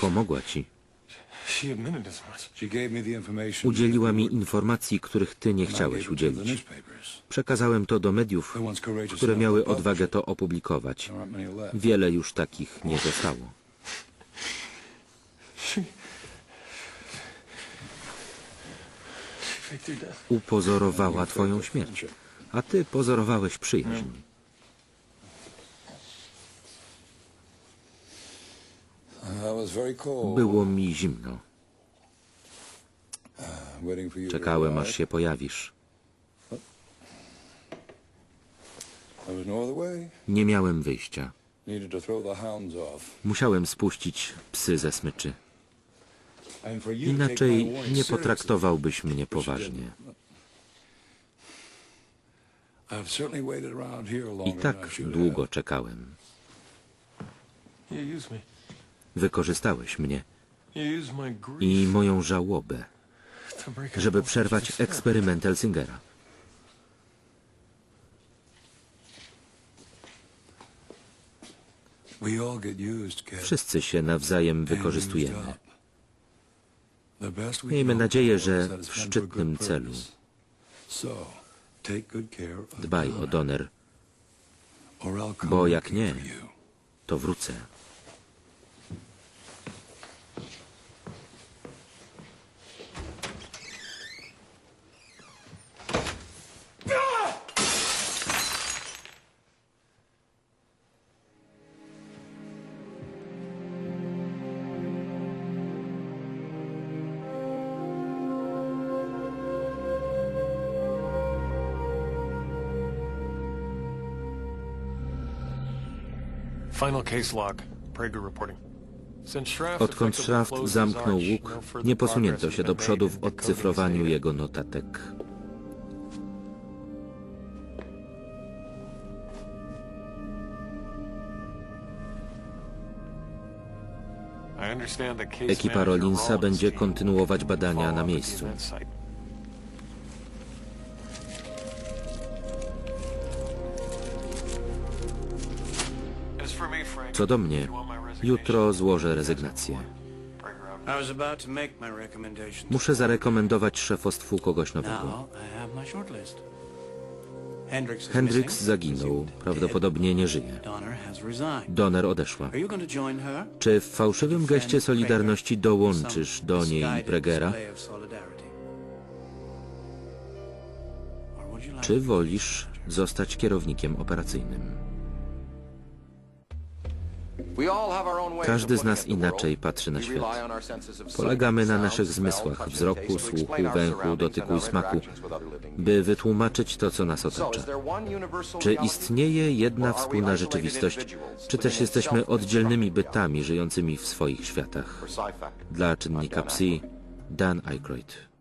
Pomogła ci. she admitted as much. She gave me the information. Udzieliła mi informacji, których ty nie chciałeś udzielić. Przekazałem to do mediów, które miały odwagę to opublikować. Wiele już takich nie zostało. Upozorowała twoją śmierć, a ty pozorowałeś przyjaźń. Było mi zimno. Czekałem, aż się pojawisz. No. Nie miałem wyjścia. Musiałem spuścić psy ze smyczy. Inaczej nie potraktowałbyś mnie poważnie. I tak długo czekałem. Wykorzystałeś mnie i moją żałobę, żeby przerwać eksperyment Elsingera. Wszyscy się nawzajem wykorzystujemy. Miejmy nadzieję, że w szczytnym celu. Dbaj o doner, bo jak nie, to wrócę. Odkąd Schraft zamknął łuk, nie posunięto się do przodu w odcyfrowaniu jego notatek. Ekipa Rollinsa Rollins będzie kontynuować badania na miejscu. Co do mnie, jutro złożę rezygnację. Muszę zarekomendować szefostwu kogoś nowego. Hendricks, zaginął, prawdopodobnie nie żyje. Donner odeszła. Czy w fałszywym geście solidarności dołączysz do niej i Pregera? Czy wolisz zostać kierownikiem operacyjnym? Każdy z nas inaczej patrzy na świat. Polegamy na naszych zmysłach wzroku, słuchu, węchu, dotyku i smaku, by wytłumaczyć to, co nas otacza. Czy istnieje jedna wspólna rzeczywistość, czy też jesteśmy oddzielnymi bytami żyjącymi w swoich światach? Dla czynnika Psi, Dan Aykroyd.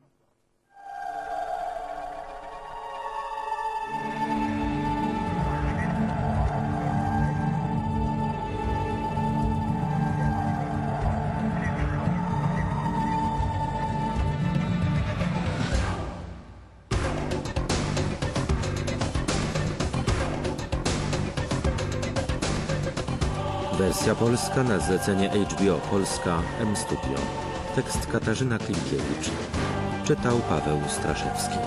Wersja polska na zlecenie HBO Polska M Studio. Tekst Katarzyna Klimkiewicz. Czytał Paweł Straszewski.